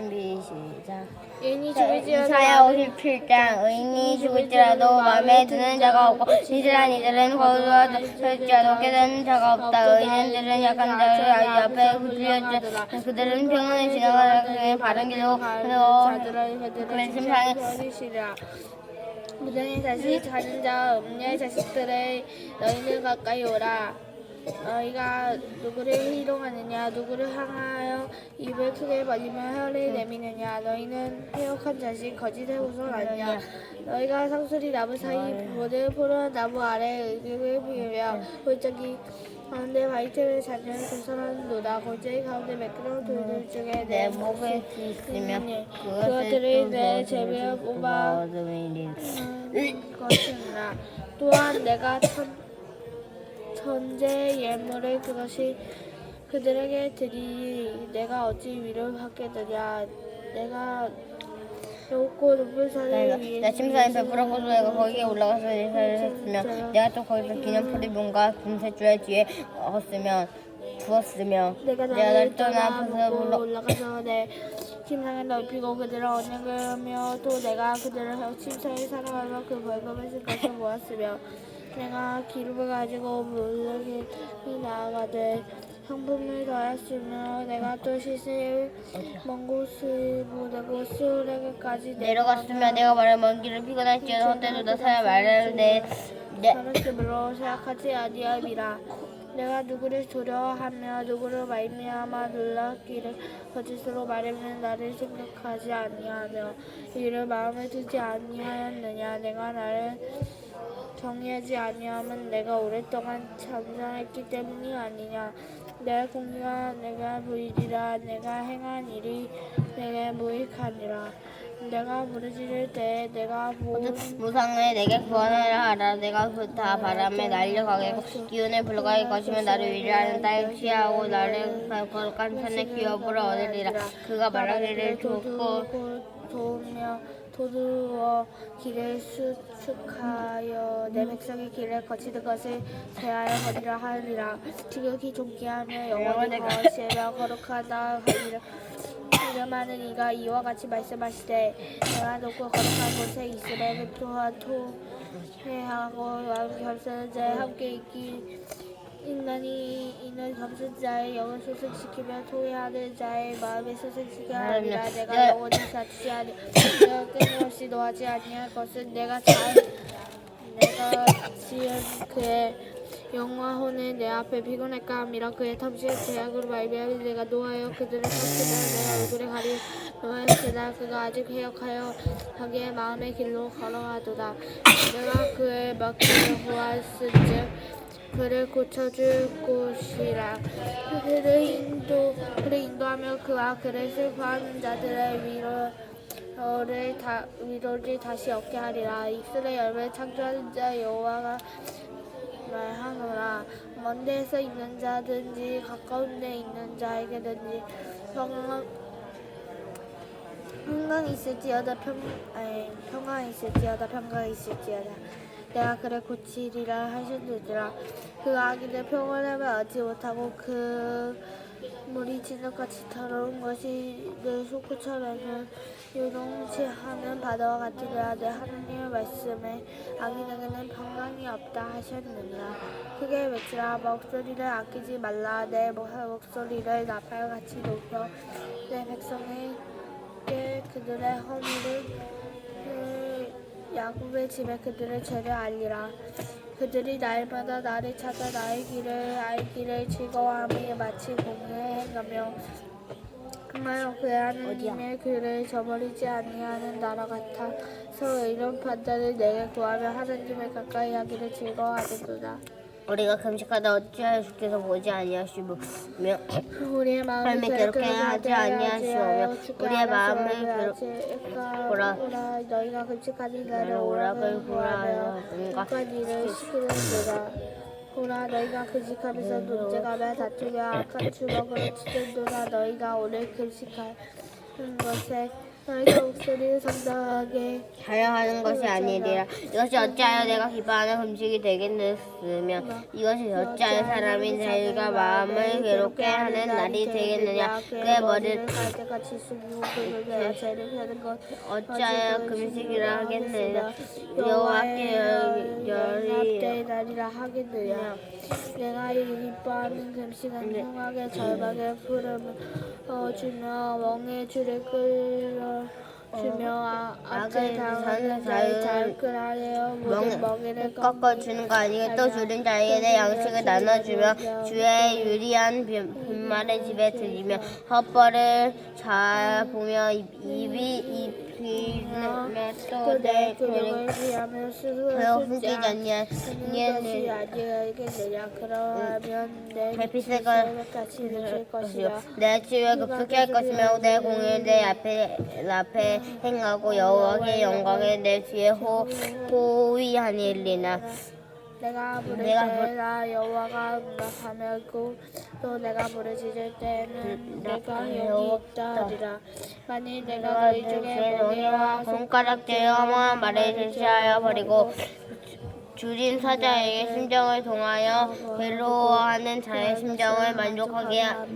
준비 시작. 인이 이사야 죽을지어다 57장. 의인이 죽을지라도 마음에 드는 자가 없고 이슬한 이들은 거두어 설지라도 깨닫는 자가 없다. 의인들은 약한 자를 앞에 휘둘렸지 그들은 평안히 지나가다 그의 바른 길로 그의 심상에 버리시라. 무등의 자식 자는 자 음녀의 자식들의 너희는 가까이 오라 너희가 누구를 희롱하느냐 누구를 향하여 입을 크게 벌리며 혀를 내미느냐 너희는 해옥한 자식 거짓의 후손 아니냐. 너희가 상수리 나무 사이 모든 푸른 나무 아래 의극을 피우며 골짜기 가운데 바위틈을 자녀를 조선하는도다 골짜기 가운데 매끄러운 돌들 중에 내 목에 있으며 그것들을 내 재배에 뽑아 하는 것이라. 또한 내가 천, 천재 예물을 그것이 그들에게 드리니 내가 어찌 위를 받겠느냐 내가 높고 높은 산을 위에 나 침상에 베풀었고 내가 거기에 올라가서 예사를 했으며 내가 또 거기서 기념풀이 뭔가 금세줄 뒤에 었으면 두었으며 내가 나를 떠나 물러 올라가서 내 침상을 넓히고 그들을 언약을 하며 또 내가 그들을 침상에 사랑하며 그 벌금을 쓴 것을 모았으며 내가 기름을 가지고 물에게 나아가되 성품을 더하였으며 내가 또 시세를 먼 곳을 보내고 수레에까지 내려갔으며 내가 말해 먼 길을 피곤할지어다. 헛되도 나 사야 말을 내 내- 사람으로 생각하지 아니함이라. 내가 누구를 두려워하며 누구를 말미암아 놀랍기를 거짓으로 말하면 나를 생각하지 아니하며 이를 마음에 두지 아니하였느냐. 내가 나를 정의하지 아니함은 내가 오랫동안 잠잠했기 때문이 아니냐. 내 공의가 내가 보이리라. 내가 행한 일이 내게 무익하니라. 내가 부르짖을 때에 내가 본 무상을 내게 구원하라 하라. 내가 그다 바람에 날려가겠고 기운을 불러가게 것이면 나를 위로하는 딸 취하고 나를 거룩한 산에 기업으로 얻으리라. 그가 말하기를 좋고 도우며 도두어 길을 수축하여 내 백성의 길을 거치는 것을 대하여 거리라 하리라. 지극히 존귀하며 영원히 거시며 거룩하다 하리라 이름하는 이가 이와 같이 말씀하시되 내가 높고 거룩한 곳에 있으되 또한 토해하고 결선한 자에 함께 있기 인간이 이는 검은 자의 영을 소생시키며 토해하는 자의 마음을 소생시켜 하리라 내가 영원히 다투지 아니 내가 끊임없이 노하지 아니할 것은 내가 잘 내가 지은 그의 영화 혼을 내 앞에 피곤할까 함이라 그의 탐지의 제약으로 말미암아 내가 노하여 그들을 쫓으며 내 얼굴에 가리 노하였으나 그가 아직 해역하여 자기의 마음의 길로 걸어가도다. 내가 그의 먹기를 보았은즉 그를 고쳐줄 곳이라. 그를 인도 그를 인도하며 그와 그를 슬퍼하는 자들의 위로를 다 위로를 다시 얻게 하리라. 입술의 열매 창조하는 자 여호와가 말하노라. 먼 데에서 있는 자든지 가까운 데 있는 자에게든지 평강 평강 있을지어다 평 아니 평강 있을지어다 평강 있을지어다 내가 그를 고치리라 하셨느니라. 그 아기들 평안함을 얻지 못하고 그 물이 진흙같이 더러운 것이 내 속구처럼은 요동치 하는 바다와 같으리라. 내 하나님의 말씀에 아기들에게는 평강이 없다 하셨느니라. 크게 외치라 목소리를 아끼지 말라. 내 목- 목소리를 나팔같이 높여 내 백성에게 그들의 허물을 그 야곱의 집에 그들의 죄를 알리라. 그들이 날마다 나를 찾아 나의 길을 알기를 즐거워함이 마치 공에 행하며 그마요 그의 하나님의 글을 저버리지 아니하는 나라 같아서 이런 판단을 내게 구하며 하나님을 가까이 하기를 즐거워하는도다 우리가 금식하다 어찌하여 주께서 보지 아니하시며 우리의 마음을 괴롭게 하지 아니하시오며 우리의 마음을 괴롭고라. 너희가 금식하는 날에 오락을 구하며 뭔가 일을 시키는도다. 보라 너희가 금식하면서 논쟁하며 다투며 악한 주먹으로 치는도다. 너희가 오늘 금식하는 것에 목소리를 상당하게 하려 하는 것이 아니니라 이것이 어찌하여 내가 기뻐하는 음식이 되겠느냐 이것이 어찌하여 사람이 자기가 마음을 괴롭게 하는 날이 되겠느냐. 그의 머리를 어찌하여 금식이라 하겠느냐. 여호와께 열- 열이 날이라 하겠느냐. 내가 이 기뻐하는 금식은 흥하게 절박에 푸름을 어, 주며 멍에 줄을 끌어 주며 아, 앞에 당하는 자의 자유를 하여 모든 멍에를 꺾어 주는 거 아니고 또 줄인 자에게 양식을 나눠주며 주의 유리한 빈- 빈말의 집에 들이며 헛벌을 잘 보며 입- 입이 입히며 또내 교육을 위하며 스스로 쓰지 숨기지 않냐 것이 아니겠느냐 그러하면 내 대피색을 같이 늦을 것이라 내 치유에 급속히 할 것이며 내 공을 내 앞에 앞에 행하고 여호와의 영광에 내 뒤에 호 호위하니리나 내가 부를 내가 때나 여호와가 응답하며 또 내가 부르짖을 때는 내가 여기 있다. 하리라. 만일 내가 너희 중에 멍에와 손가락 대어만 말을 제시하여 버리고 줄인 사자에게 심정을 동하여 괴로워하는 자의 심정을 만족하게 하-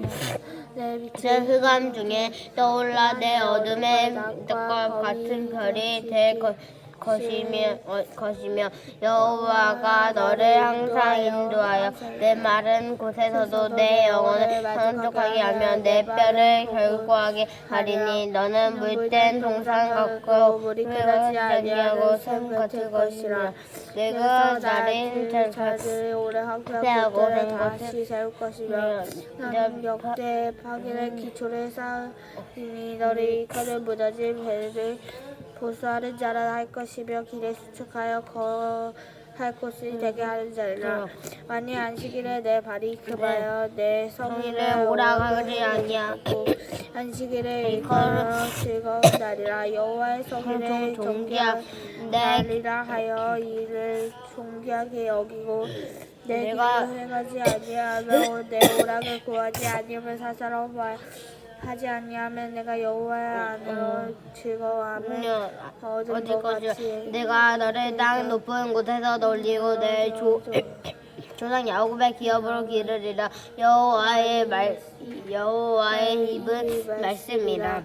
내 흑암 중에 떠올라 내 어둠의 빛과 같은 별이 될 것, 것이며, 어, 것이며 여호와가 너를 항상 인도하여 내 마른 곳에서도 내 영혼을 만족하게 하며 내 뼈를 결고하게 하리니 너는 물된 동산 같고 물이 끝나지 아니하고 샘 같을 것이라. 내가 나를 자들을 오래 항상 하고 그때를 된 다시 세울 것이며 나는 역대 파괴의 기초를 쌓으니 너를 이끌은 무너진 배를 보수하는 자라 할 것이며 길에 수축하여 거할 곳이 되게 하는 자라. 만일 안식일에 내 발이 금하여 내 성일에 오락하지 아니하고 안식일에 일컬어 즐거운 날이라. 여호와의 성일에 내 날이라 하여 이를 존귀하게 여기고 내 길을 행하지 아니하며 내 오락을 구하지 아니하며 사사로운 말 하지 아니하면 내가 여호와의 안으로 즐거워하며 얻은 어디 것 것이 같이 내가 너를 땅 높은 곳에서 놀리고 내 조, 조상 야곱의 기업으로 기르리라. 여호와의 말 여호와의 입은 말씀이라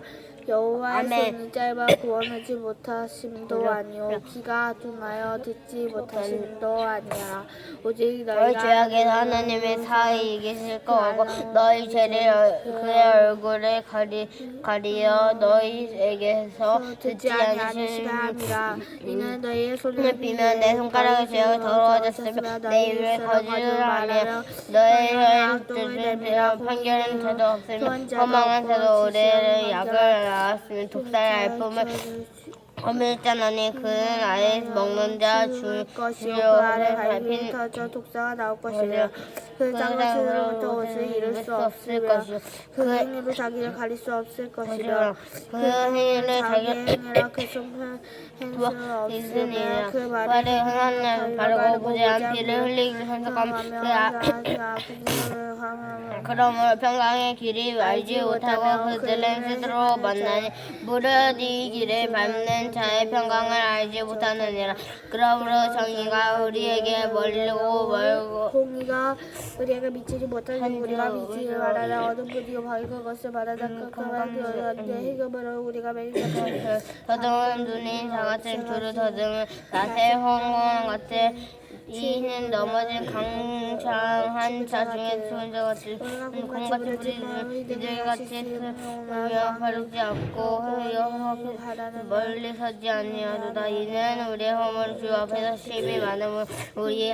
여호와의 아멘. 손이 짧아 구원하지 못하심도 아니요 귀가 둔하여 듣지 못하심도 아니야 오직 너희 너희가 죄악에서 하나님의 사이 이기실 것 같고 너희 죄를 얼- 그의 얼굴을 가리, 가리어 너희에게서 듣지 듣지 하니라. 이는 너희의 손을 손을 비면 내 손가락의 죄악이 더러워졌으며 내 입을 거짓을 하며 너의 뜻을 빌어 판결은 태도 없으며 허망한 태도 우리를 약을 나았으며 독사의 알품을 어밀자나니 그는 아예 먹는 자줄 것이요. 그 아래 갈비를 밟힌 터져 독사가 나올 것이며 그 장로스로부터 옷을 잃을 수 없으며 그 행위로 자기를 가릴 수 없을 것이며 그 행위를 자기 행위라 그 손을 행수 없으며 그 말이 행한 날 바르고 무죄한 피를 흘리기 선석함. 그 아- 그러므로 평강의 길이 알지 못하고 그들은 스스로 만나니 무릇 이 길을 밟는 자의 평강을 알지 못하느니라. 그러므로 정의가 우리에게 멀고 멀고 공의가 우리에게 미치지 못하니 우리가 우리가 바라다 어둠 뿐이고 밝은 것을 바라다 깜깜한 되었는데 희금으로 우리가 매일 작은 더듬은 눈이 장아찌 두루 더듬은 낫의 홍콩 같이 이는 넘어진 강창한 자 중에 손자 같이 공같이 부리는 이들 같이 스며 바르지 않고 여호와께 멀리 서지 아니하도다. 이는 우리의 허물 주 앞에서 심히 많음을 우리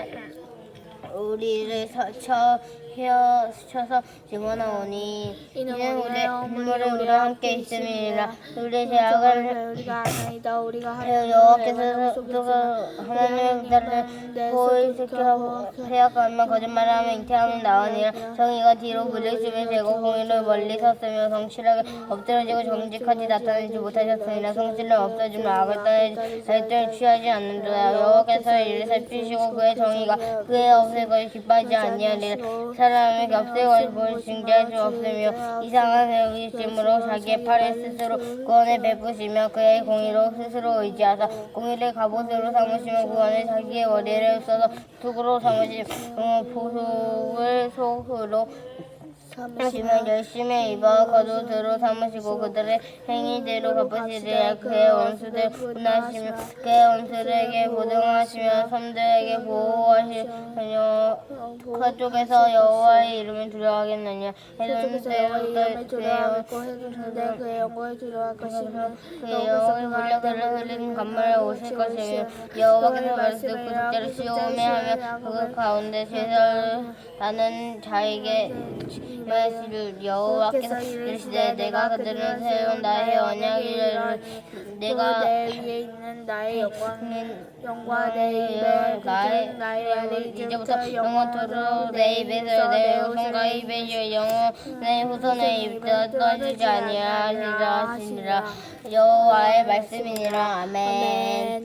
우리를 쳐 헤어 쳐서 증언하오니 이는 우리의 눈물을 우리와 함께 있음이니라. 우리의 죄악을 우리가 아나이다. 우리가 여호와께서 속도가 하나님의 기다를 보이시켜 해약하면 거짓말하면 잉태하면 나오니라. 정의가 뒤로 물리시며 제고 공의를 멀리 섰으며 성실하게 엎드러지고 정직하지 나타내지 못하셨으니라. 성실을 없어지며 악을 따르지 절대를 취하지 않는도다. 여호와께서 이를 살피시고 그의 정의가 그의 없을 것을 기뻐하지 아니하리라 사람의 값을 거짓말 징계할 수 없으며 이상한 세우심으로 자기의 팔에 스스로 구원을 베푸시며 그의 공의로 스스로 의지하사 공의를 갑옷으로 삼으시며 구원을 자기의 머리를 써서 툭으로 삼으시며 보석을 속으로 하시면 열심히 입어 겉옷으로 삼으시고 그들의 행위대로 갚으시리라 그의 원수들 분하시며 그의 원수들에게 보등하시며 섬들에게 보호하시며 그쪽에서 여호와의 이름을 두려워하겠느냐? 여호와의 이름을 두려워하고 해동대로 해두는데 그의 영광을 두려워할 것이며 그의 불려 그를 흘린 간물에 오실 것이며 여호와께서 말씀 그 숫자를 시오메 하며 그 가운데 제사를 나는 자에게 말씀을 여호와께서 이르시되 내가 그들을 세운 나의 언약을 내가 내 위에 있는 나의 영광 영과 내 입에 나의 나의 이제부터 영원 토록 내 입에서 내 후손과 입에 영원 내 후손의 입에서 떠지지 아니하시리라 하시니라 여호와의 말씀이니라 아멘.